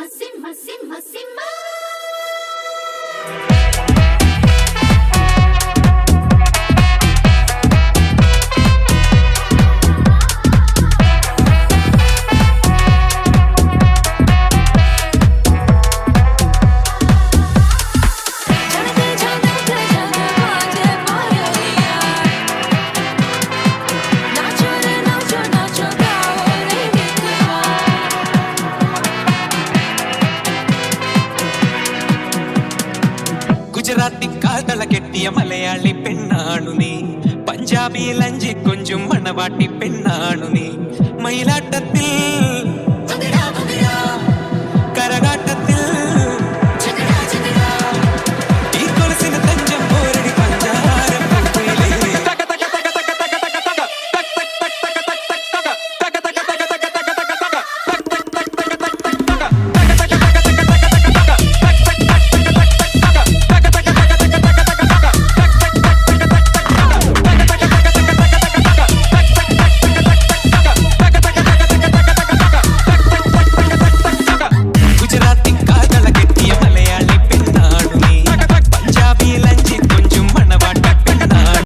simmer, simmer, simmer. Gujarati കാതള കെട്ടിയ മലയാളി പെണ്ണാണു നീ. പഞ്ചാബിയിൽ അഞ്ചി കൊഞ്ചും മണവാട്ടി പെണ്ണാണു നീ. മയിലാട്ടത്തിൽ